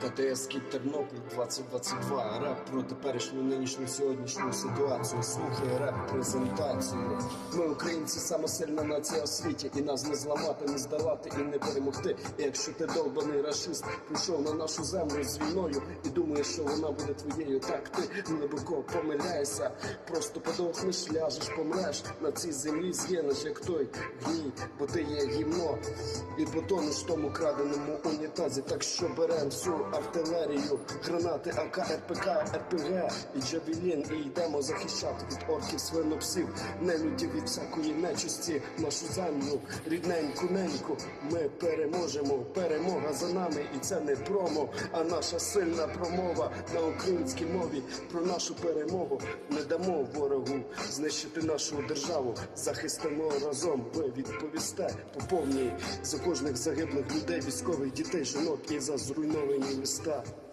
КТС Тернопіль 2022 Реп про теперішню нинішню сьогоднішню ситуацію. Слухай реп презентацію. Ми українці сама сильна нація у світі, і нас не зламати, не здавати і не перемогти. І якщо ти довбаний рашист, прийшов на нашу землю з війною і думаєш, що вона буде твоєю, так ти глибоко помиляєшся. Просто подохнеш, ляжеш, помреш на цій землі з'єнеш, як той гній, бо ти є гімно і потонеш в тому краденому унітазі. Так що берем всю артилерію, гранати, АК, РПК, РПГ і Джавелін, і йдемо захищати від орків свинопсів, нелюдів від всякої нечисті, нашу землю, рідненьку, неньку. Ми переможемо, перемога за нами, і це не промо, а наша сильна промова на українській мові про нашу перемогу. Не дамо ворогу знищити нашу державу, захистимо разом. Ви відповісте по повній за кожних загиблих людей, військових дітей, жінок і за зруйновані Mr. the.